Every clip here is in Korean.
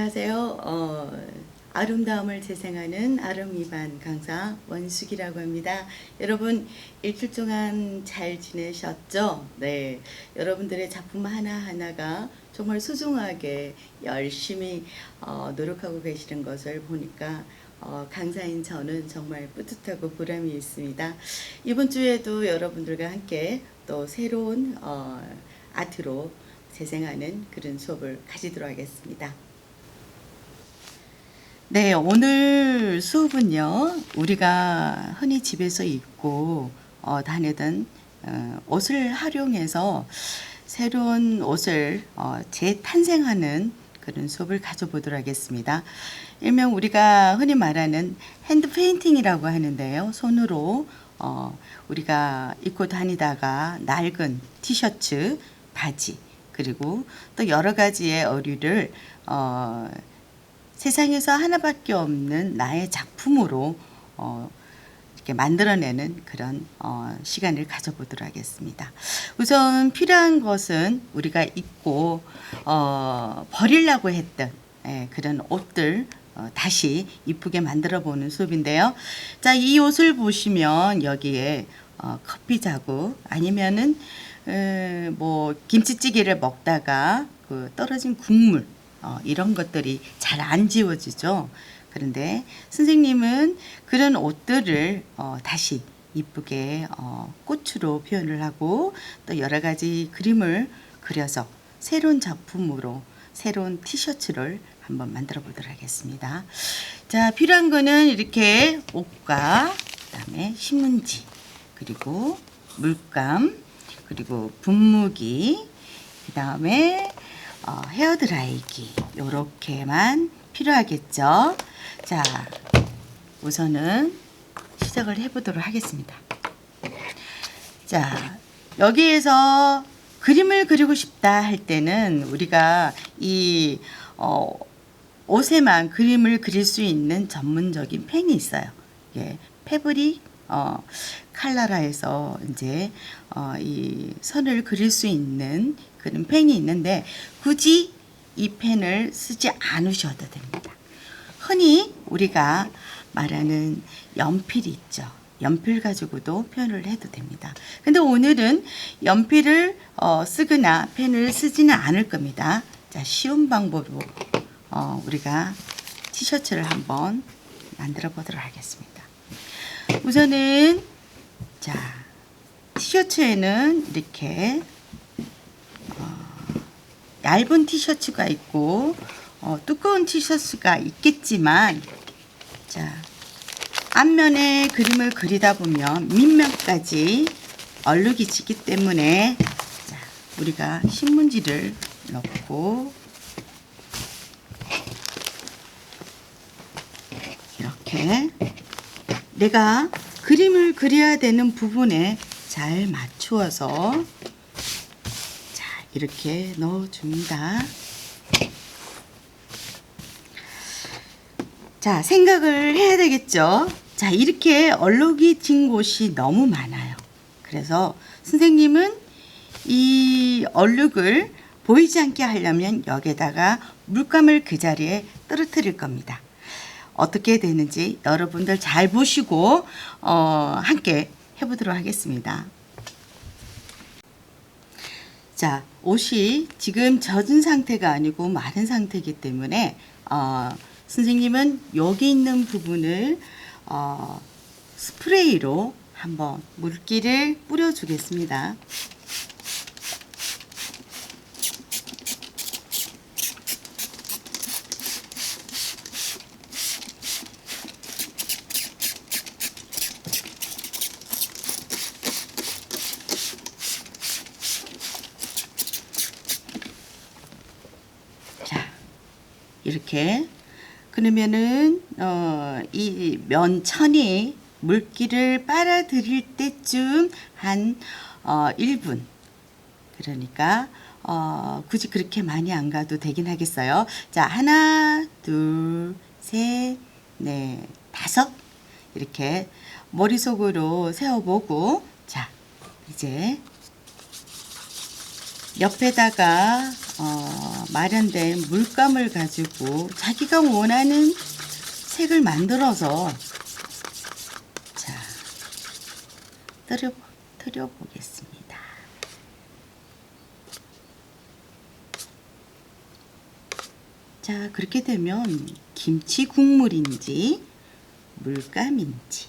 안녕하세요. 어, 아름다움을 재생하는 아름이반 강사 원숙이라고 합니다. 여러분 일주일 동안 잘 지내셨죠? 네. 여러분들의 작품 하나하나가 정말 소중하게 열심히 어, 노력하고 계시는 것을 보니까 어, 강사인 저는 정말 뿌듯하고 보람이 있습니다. 이번 주에도 여러분들과 함께 또 새로운 어, 아트로 재생하는 그런 수업을 가지도록 하겠습니다. 네, 오늘 수업은요, 우리가 흔히 집에서 입고 어, 다니던 어, 옷을 활용해서 새로운 옷을 어, 재탄생하는 그런 수업을 가져보도록 하겠습니다. 일명 우리가 흔히 말하는 핸드 페인팅이라고 하는데요. 손으로 어, 우리가 입고 다니다가 낡은 티셔츠, 바지, 그리고 또 여러 가지의 어류를 어, 세상에서 하나밖에 없는 나의 작품으로 어, 이렇게 만들어내는 그런 어, 시간을 가져보도록 하겠습니다. 우선 필요한 것은 우리가 입고 어, 버리려고 했던 예, 그런 옷들 어, 다시 이쁘게 만들어 보는 수업인데요. 자, 이 옷을 보시면 여기에 어, 커피 자국 아니면은 에, 뭐 김치찌개를 먹다가 그 떨어진 국물 어, 이런 것들이 잘 안 지워지죠. 그런데 선생님은 그런 옷들을 어, 다시 이쁘게 어, 꽃으로 표현을 하고 또 여러 가지 그림을 그려서 새로운 작품으로 새로운 티셔츠를 한번 만들어 보도록 하겠습니다. 자, 필요한 거는 이렇게 옷과 그다음에 신문지 그리고 물감 그리고 분무기 그다음에 어, 헤어 드라이기 요렇게만 필요하겠죠. 자, 우선은 시작을 해보도록 하겠습니다. 자, 여기에서 그림을 그리고 싶다 할 때는 우리가 이 어, 옷에만 그림을 그릴 수 있는 전문적인 펜이 있어요. 예, 패브릭 어, 칼라라에서 이제 어, 이 선을 그릴 수 있는 그런 펜이 있는데 굳이 이 펜을 쓰지 않으셔도 됩니다. 흔히 우리가 말하는 연필이 있죠. 연필 가지고도 표현을 해도 됩니다. 근데 오늘은 연필을 어, 쓰거나 펜을 쓰지는 않을 겁니다. 자, 쉬운 방법으로 어, 우리가 티셔츠를 한번 만들어 보도록 하겠습니다. 우선은 자 티셔츠에는 이렇게 어, 얇은 티셔츠가 있고 어, 두꺼운 티셔츠가 있겠지만 자 앞면에 그림을 그리다 보면 밑면까지 얼룩이 지기 때문에 자, 우리가 신문지를 넣고 이렇게 내가 그림을 그려야 되는 부분에 잘 맞추어서 자 이렇게 넣어줍니다. 자 생각을 해야 되겠죠. 자 이렇게 얼룩이 진 곳이 너무 많아요. 그래서 선생님은 이 얼룩을 보이지 않게 하려면 여기에다가 물감을 그 자리에 떨어뜨릴 겁니다. 어떻게 되는지 여러분들 잘 보시고 어, 함께 해보도록 하겠습니다. 자, 옷이 지금 젖은 상태가 아니고 마른 상태이기 때문에 어, 선생님은 여기 있는 부분을 어, 스프레이로 한번 물기를 뿌려주겠습니다. 자, 이렇게. 그러면은 어, 이 면천이 물기를 빨아들일 때쯤 한 어, 1분. 그러니까 어, 굳이 그렇게 많이 안 가도 되긴 하겠어요. 자, 하나, 둘, 셋, 넷, 다섯. 이렇게 머릿속으로 세어보고 자, 이제 옆에다가 어, 마련된 물감을 가지고 자기가 원하는 색을 만들어서 자 뜨려 뜨려 보겠습니다. 자 그렇게 되면 김치 국물인지 물감인지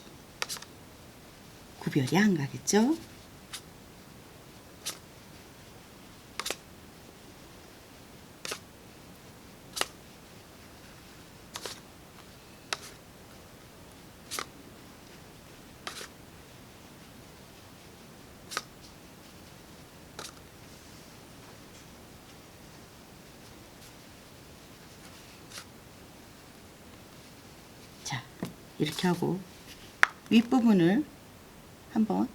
구별이 안 가겠죠? 자, 이렇게 하고 윗부분을 한번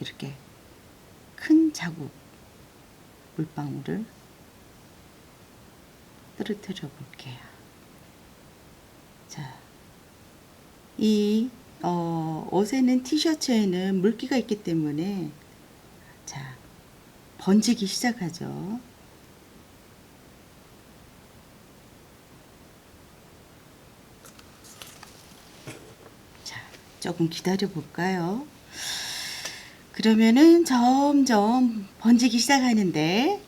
이렇게 큰 자국 물방울을 떨어뜨려 볼게요. 자, 이 어, 옷에는 티셔츠에는 물기가 있기 때문에 자 번지기 시작하죠. 자, 조금 기다려 볼까요? 그러면은 점점 번지기 시작하는데,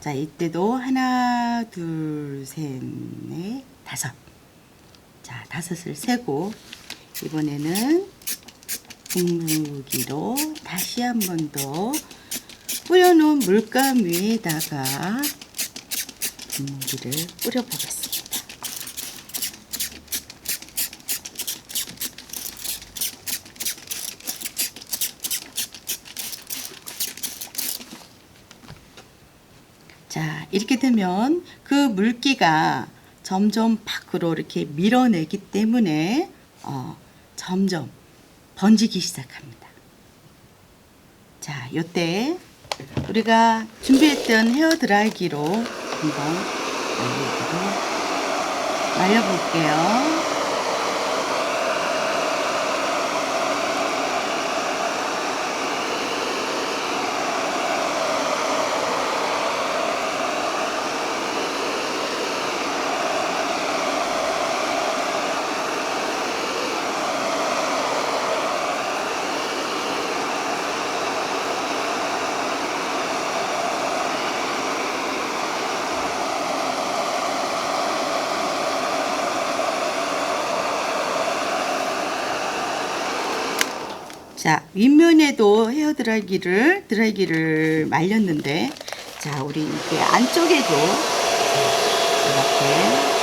자, 이때도 하나, 둘, 셋, 넷, 다섯. 자, 다섯을 세고, 이번에는 분무기로 다시 한 번 더 뿌려놓은 물감 위에다가 분무기를 뿌려보겠습니다. 자, 이렇게 되면 그 물기가 점점 밖으로 이렇게 밀어내기 때문에 어, 점점 번지기 시작합니다. 자, 요때 우리가 준비했던 헤어 드라이기로 한번 말려볼게요. 자, 윗면에도 헤어 드라이기를 드라이기를 말렸는데 자, 우리 이게 안쪽에도 이렇게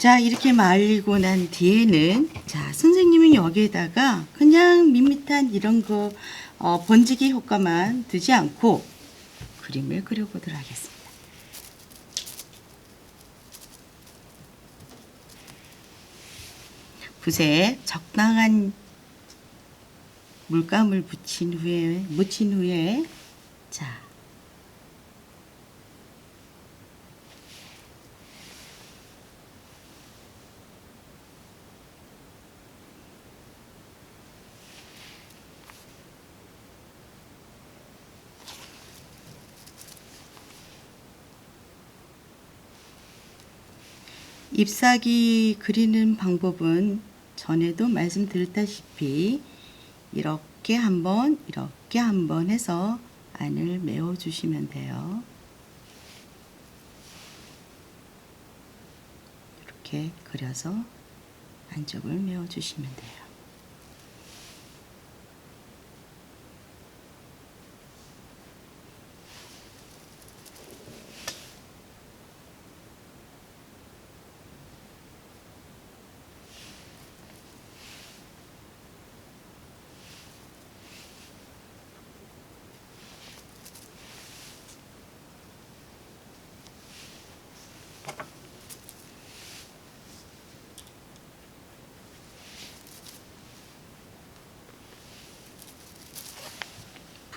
자, 이렇게 말리고 난 뒤에는 자, 선생님은 여기에다가 그냥 밋밋한 이런 거 어, 번지기 효과만 두지 않고 그림을 그려보도록 하겠습니다. 붓에 적당한 물감을 붙인 후에 묻힌 후에 자 잎사귀 그리는 방법은 전에도 말씀드렸다시피 이렇게 한번 이렇게 한번 해서 안을 메워 주시면 돼요. 이렇게 그려서 안쪽을 메워 주시면 돼요.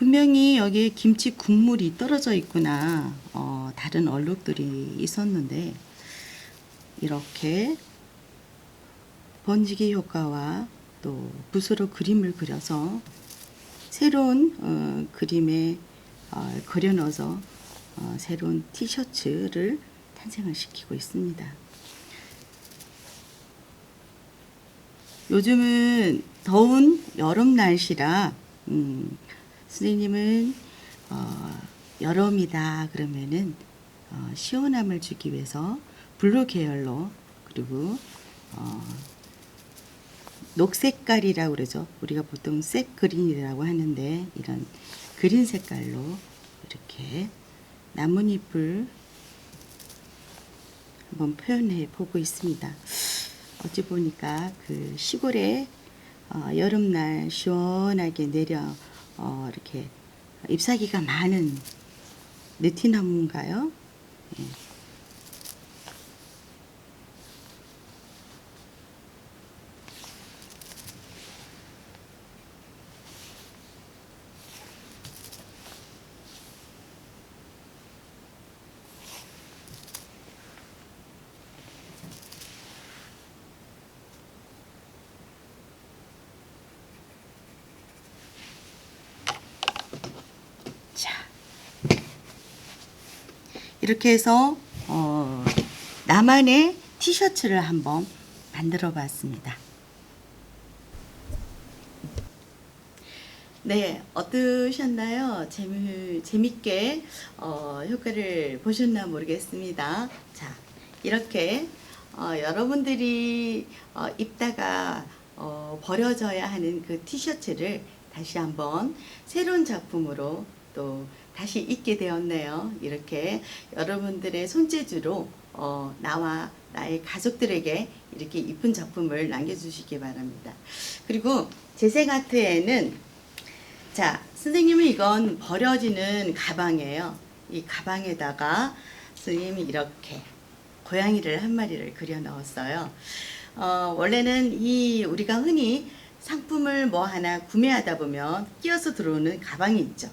분명히 여기에 김치 국물이 떨어져 있구나. 어, 다른 얼룩들이 있었는데 이렇게 번지기 효과와 또 붓으로 그림을 그려서 새로운 어, 그림에 어, 그려 넣어서 어, 새로운 티셔츠를 탄생을 시키고 있습니다. 요즘은 더운 여름 날씨라 음, 선생님은 어, 여름이다 그러면은 어, 시원함을 주기 위해서 블루 계열로 그리고 어, 녹색깔이라고 그러죠. 우리가 보통 색 그린이라고 하는데 이런 그린 색깔로 이렇게 나뭇잎을 한번 표현해 보고 있습니다. 어찌 보니까 그 시골에 어, 여름날 시원하게 내려 어, 이렇게 잎사귀가 많은 느티나무인가요? 예. 자, 이렇게 해서 어, 나만의 티셔츠를 한번 만들어 봤습니다. 네, 어떠셨나요? 재미, 재밌게 어, 효과를 보셨나 모르겠습니다. 자, 이렇게 어, 여러분들이 어, 입다가 어, 버려져야 하는 그 티셔츠를 다시 한번 새로운 작품으로 또 다시 입게 되었네요. 이렇게 여러분들의 손재주로 어, 나와 나의 가족들에게 이렇게 이쁜 작품을 남겨주시기 바랍니다. 그리고 재생아트에는 자, 선생님은 이건 버려지는 가방이에요. 이 가방에다가 선생님이 이렇게 고양이를 한 마리를 그려 넣었어요. 어, 원래는 이 우리가 흔히 상품을 뭐 하나 구매하다 보면 끼어서 들어오는 가방이 있죠.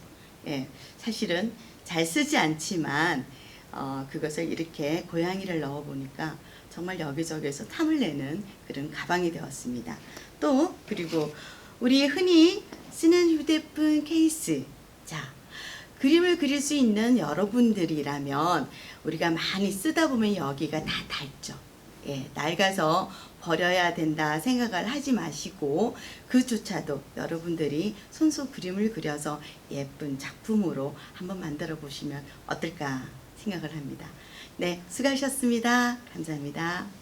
예, 사실은 잘 쓰지 않지만 어, 그것을 이렇게 고양이를 넣어 보니까 정말 여기저기서 탐을 내는 그런 가방이 되었습니다. 또 그리고 우리 흔히 쓰는 휴대폰 케이스. 자, 그림을 그릴 수 있는 여러분들이라면 우리가 많이 쓰다 보면 여기가 다 닳죠. 예, 낡아서 버려야 된다 생각을 하지 마시고 그조차도 여러분들이 손수 그림을 그려서 예쁜 작품으로 한번 만들어 보시면 어떨까 생각을 합니다. 네, 수고하셨습니다. 감사합니다.